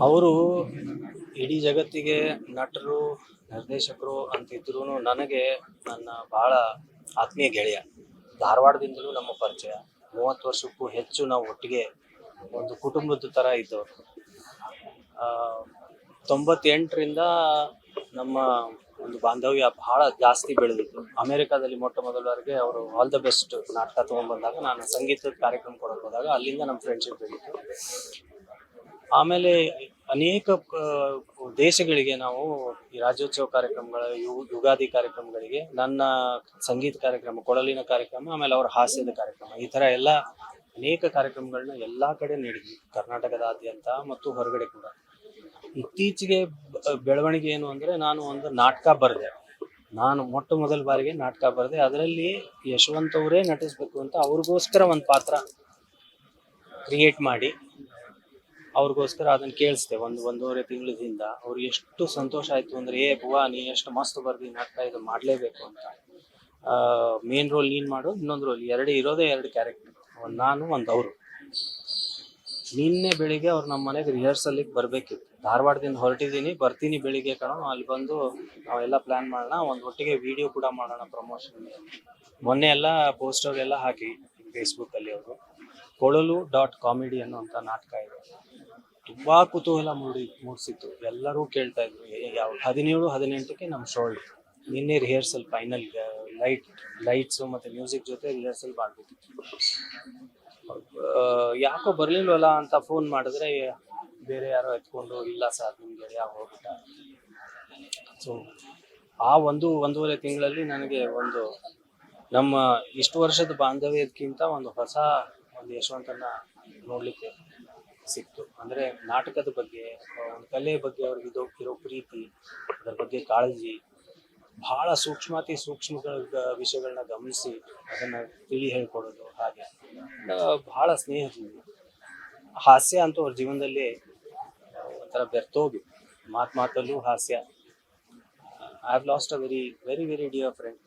ಅವರು ಇಡೀ ಜಗತ್ತಿಗೆ ನಟರು, ನಿರ್ದೇಶಕರು ಅಂತಿದ್ರು ನನಗೆ ನನ್ನ ಬಹಳ ಆತ್ಮೀಯ ಗೆಳೆಯ. ಧಾರವಾಡದಿಂದಲೂ ನಮ್ಮ ಪರಿಚಯ. ಮೂವತ್ತು ವರ್ಷಕ್ಕೂ ಹೆಚ್ಚು ನಾವು ಒಟ್ಟಿಗೆ ಒಂದು ಕುಟುಂಬದ ಥರ ಇದ್ದವರು. ತೊಂಬತ್ತೆಂಟರಿಂದ ನಮ್ಮ ಒಂದು ಬಾಂಧವ್ಯ ಬಹಳ ಜಾಸ್ತಿ ಬೆಳೆದಿತ್ತು. ಅಮೆರಿಕಾದಲ್ಲಿ ಮೊಟ್ಟ ಮೊದಲವರೆಗೆ ಅವರು ಆಲ್ ದ ಬೆಸ್ಟ್ ನಾಟಕ ತೊಗೊಂಡ್ಬಂದಾಗ ನಾನು ಸಂಗೀತದ ಕಾರ್ಯಕ್ರಮ ಕೊಡಕ್ಕೆ ಹೋದಾಗ ಅಲ್ಲಿಂದ ನಮ್ಮ ಫ್ರೆಂಡ್ಶಿಪ್ ಬೆಳೀತು. ಆಮೇಲೆ ಅನೇಕ ದೇಶಗಳಿಗೆ ನಾವು ಈ ರಾಜ್ಯೋತ್ಸವ ಕಾರ್ಯಕ್ರಮಗಳ, ಯು- ಯುಗಾದಿ ಕಾರ್ಯಕ್ರಮಗಳಿಗೆ, ನನ್ನ ಸಂಗೀತ ಕಾರ್ಯಕ್ರಮ, ಕೊಡಲಿನ ಕಾರ್ಯಕ್ರಮ, ಆಮೇಲೆ ಅವರ ಹಾಸ್ಯದ ಕಾರ್ಯಕ್ರಮ, ಈ ತರ ಎಲ್ಲ ಅನೇಕ ಕಾರ್ಯಕ್ರಮಗಳನ್ನ ಎಲ್ಲಾ ಕಡೆ ನೀಡಿದ್ವಿ. ಕರ್ನಾಟಕದಾದ್ಯಂತ ಮತ್ತು ಹೊರಗಡೆ ಕೂಡ. ಇತ್ತೀಚೆಗೆ ಬೆಳವಣಿಗೆ ಏನು ಅಂದ್ರೆ ನಾನು ಒಂದು ನಾಟಕ ಬರೆದೆ. ನಾನು ಮೊಟ್ಟ ಮೊದಲ ಬಾರಿಗೆ ನಾಟಕ ಬರೆದೆ. ಅದರಲ್ಲಿ ಯಶವಂತ್ ಅವರೇ ನಟಿಸ್ಬೇಕು ಅಂತ ಅವ್ರಿಗೋಸ್ಕರ ಒಂದು ಪಾತ್ರ ಕ್ರಿಯೇಟ್ ಮಾಡಿ. ಅವ್ರಿಗೋಸ್ಕರ ಅದನ್ನ ಕೇಳಿಸ್ದೆ. ಒಂದು ಒಂದೂವರೆ ತಿಂಗಳಿಂದ. ಅವ್ರು ಎಷ್ಟು ಸಂತೋಷ ಆಯ್ತು ಅಂದ್ರೆ, ಏ ಬುವಾ ನೀ ಎಷ್ಟು ಮಸ್ತ್ ಬರ್ದಿ ನಾಟಕ ಇದು ಮಾಡ್ಲೇಬೇಕು ಅಂತ. ಮೇನ್ ರೋಲ್ ನೀನ್ ಮಾಡು, ಇನ್ನೊಂದು ರೋಲ್ ಎರಡು ಇರೋದೇ ಎರಡು ಕ್ಯಾರೆಕ್ಟರ್ ಒಂದ್ ನಾನು, ಒಂದ್ ಅವರು. ನಿನ್ನೆ ಬೆಳಿಗ್ಗೆ ಅವ್ರು ನಮ್ಮ ಮನೆಗೆ ರಿಹರ್ಸಲ್ಗೆ ಬರ್ಬೇಕಿತ್ತು. ಧಾರವಾಡದಿಂದ ಹೊರಟಿದ್ದೀನಿ ಬರ್ತೀನಿ ಬೆಳಿಗ್ಗೆ ಕಣೋ, ಅಲ್ಲಿ ಬಂದು ನಾವೆಲ್ಲ ಪ್ಲಾನ್ ಮಾಡೋಣ, ಒಂದು ಒಟ್ಟಿಗೆ ವಿಡಿಯೋ ಕೂಡ ಮಾಡೋಣ ಪ್ರಮೋಷನ್ ಮೊನ್ನೆ ಎಲ್ಲ ಪೋಸ್ಟರ್ ಎಲ್ಲ ಹಾಕಿ ಫೇಸ್ಬುಕ್ ಅಲ್ಲಿ ಅವರು. ಕೊಳಲು ಡಾಟ್ ಕಾಮಿಡಿ ಅನ್ನುವಂಥ ನಾಟಕ ಇದೆ. ತುಂಬಾ ಕುತೂಹಲ ಮೂಡಿ ಮೂಡಿಸಿತ್ತು. ಎಲ್ಲರೂ ಕೇಳ್ತಾ ಇದ್ರು ಯಾವ ಹದಿನೇಳು, ಹದಿನೆಂಟಕ್ಕೆ ನಮ್ಮ ಶೋ ಇತ್ತು ನಿನ್ನೆ ರಿಹರ್ಸಲ್ ಫೈನಲ್ ಲೈಟ್ ಲೈಟ್ಸು ಮತ್ತೆ ಮ್ಯೂಸಿಕ್ ಜೊತೆ ರಿಹರ್ಸಲ್ ಮಾಡ್ಬಿಟ್ಟಿತ್ತು ಯಾಕೋ ಬರ್ಲಿಲ್ವಲ್ಲ ಅಂತ ಫೋನ್ ಮಾಡಿದ್ರೆ, ಬೇರೆ ಯಾರೋ ಎತ್ಕೊಂಡು, ಇಲ್ಲ ಸರ್ ನಿಮ್ ಯಾವ ಹೋಗ್ಬಿಟ್ಟ? ಸೊ ಆ ಒಂದು, ಒಂದೂವರೆ ತಿಂಗಳಲ್ಲಿ ನನಗೆ ಒಂದು, ನಮ್ಮ ಇಷ್ಟು ವರ್ಷದ ಬಾಂಧವ್ಯಕ್ಕಿಂತ ಒಂದು ಹೊಸ ಒಂದು ಯಶವಂತನ ನೋಡ್ಲಿಕ್ಕೆ ಸಿಕ್ತು. ಅಂದ್ರೆ ನಾಟಕದ ಬಗ್ಗೆ ಒಂದು ಕಲೆ ಬಗ್ಗೆ ಅವ್ರಿಗೆ ಇರೋ ಪ್ರೀತಿ, ಅದ್ರ ಬಗ್ಗೆ ಕಾಳಜಿ, ಬಹಳ ಸೂಕ್ಷ್ಮತಿ ಸೂಕ್ಷ್ಮಗಳ ವಿಷಯಗಳನ್ನ ಗಮನಿಸಿ ಅದನ್ನ ತಿಳಿ ಹೇಳ್ಕೊಡೋದು ಹಾಗೆ. ಬಹಳ ಸ್ನೇಹಜೀವಿ ಹಾಸ್ಯ ಅಂತೂ ಅವ್ರ ಜೀವನದಲ್ಲಿ ಒಂಥರ ಬೆರ್ತೋಗಿ ಮಾತು ಮಾತಲ್ಲೂ ಹಾಸ್ಯ. I have lost a very very very dear friend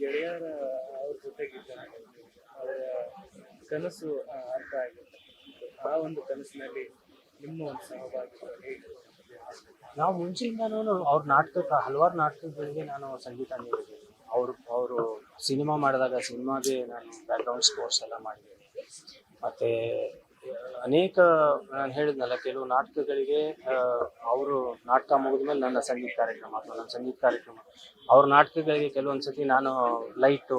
ಗೆಳೆಯರ ಅವ್ರ ಜೊತೆಗಿದ್ದಾಗ ಅವರ ಕನಸು ಅರ್ಥ ಆಗುತ್ತೆ. ಆ ಒಂದು ಕನಸಿನಲ್ಲಿ ನಿಮ್ಮ ಒಂದು ಸಹಭಾಗಿತ್ವ ನಾವು ಮುಂಚೆಯಿಂದನೂ ಅವ್ರ ನಾಟಕ ಹಲವಾರು ನಾಟಕಗಳಿಗೆ ನಾನು ಸಂಗೀತ ನೀಡಿದ್ದೀನಿ ಅವರು ಅವರು ಸಿನಿಮಾ ಮಾಡಿದಾಗ ಸಿನಿಮಾಗೆ ನಾನು ಬ್ಯಾಕ್ಗ್ರೌಂಡ್ ಸ್ಕೋರ್ಸ್ ಎಲ್ಲ ಮಾಡಿದ್ದೀನಿ ಮತ್ತು, ಅನೇಕ ನಾನು ಹೇಳಿದ್ನಲ್ಲ, ಕೆಲವು ನಾಟಕಗಳಿಗೆ ಅವರು ನಾಟಕ ಮುಗಿದ ಮೇಲೆ ನನ್ನ ಸಂಗೀತ ಕಾರ್ಯಕ್ರಮ ಅಥವಾ ನನ್ನ ಸಂಗೀತ ಕಾರ್ಯಕ್ರಮ, ಅವ್ರ ನಾಟಕಗಳಿಗೆ ಕೆಲವೊಂದು ಸತಿ ನಾನು ಲೈಟು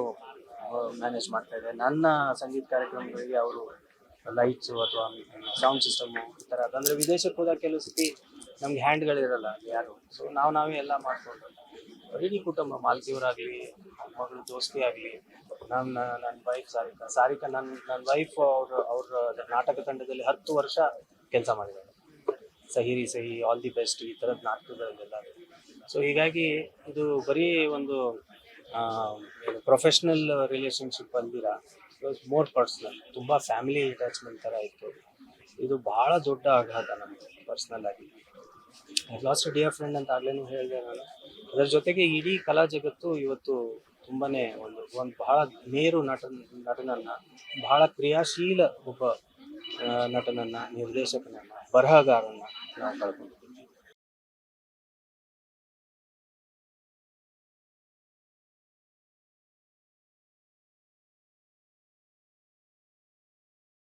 ಮ್ಯಾನೇಜ್ ಮಾಡ್ತಾ ಇದ್ದೆ. ನನ್ನ ಸಂಗೀತ ಕಾರ್ಯಕ್ರಮಗಳಿಗೆ ಅವರು ಲೈಟ್ಸು ಅಥವಾ ಸೌಂಡ್ ಸಿಸ್ಟಮ್ ಈ ಥರ ಅಂದರೆ ವಿದೇಶಕ್ಕೆ ಹೋದಾಗ ಕೆಲವು ಸತಿ ನಮ್ಗೆ ಹ್ಯಾಂಡ್ಗಳಿರಲ್ಲ ಯಾರು. ಸೊ ನಾವು ನಾವೇ ಎಲ್ಲ ಮಾಡ್ಕೊಂಡು ಇಡೀ ಕುಟುಂಬ ಮಾಲ್ಕಿಯವರಾಗಲಿ ಮಗಳು ದೋಸ್ತಿ ಆಗಲಿ ನನ್ನ ನನ್ನ ವೈಫ್ ಸಾರಿಕಾ. ಸಾರಿಕಾ ನನ್ನ ನನ್ನ ವೈಫ್ ಅವ್ರ ಅವ್ರ ನಾಟಕ ತಂಡದಲ್ಲಿ ಹತ್ತು ವರ್ಷ ಕೆಲಸ ಮಾಡಿದ್ದಾರೆ ಸಹಿರಿ, ಸಹಿ ಆಲ್ ದಿ ಬೆಸ್ಟ್ ಈ ಥರದ ನಾಟಕಗಳಲ್ಲೆಲ್ಲ ಸೊ ಹೀಗಾಗಿ ಇದು ಬರೀ ಒಂದು ಪ್ರೊಫೆಷ್ನಲ್ ರಿಲೇಶನ್ಶಿಪ್ ಅಲ್ದಿರ ಮೋರ್ ಪರ್ಸ್ನಲ್ ತುಂಬ ಫ್ಯಾಮಿಲಿ ಅಟ್ಯಾಚ್ಮೆಂಟ್ ಥರ ಇತ್ತು. ಇದು ಭಾಳ ದೊಡ್ಡ ಆಘಾತ ನಮಗೆ ಪರ್ಸ್ನಲ್ ಆಗಿ. ಲಾಸ್ಟ್ ಡಿಯರ್ ಫ್ರೆಂಡ್ ಅಂತ ಆಗ್ಲೇನು ಹೇಳಿದೆ ನಾನು. ಅದರ ಜೊತೆಗೆ ಇಡೀ ಕಲಾ ಜಗತ್ತು ಇವತ್ತು ತುಂಬಾನೇ ಒಂದು ಒಂದು ಬಹಳ ಮೇರು ನಟ ನಟನನ್ನ, ಬಹಳ ಕ್ರಿಯಾಶೀಲ ಒಬ್ಬ ನಟನನ್ನ, ನಿರ್ದೇಶಕನನ್ನ, ಬರಹಗಾರನ್ನ ನಾವು ಕಳ್ಕೊಂಡು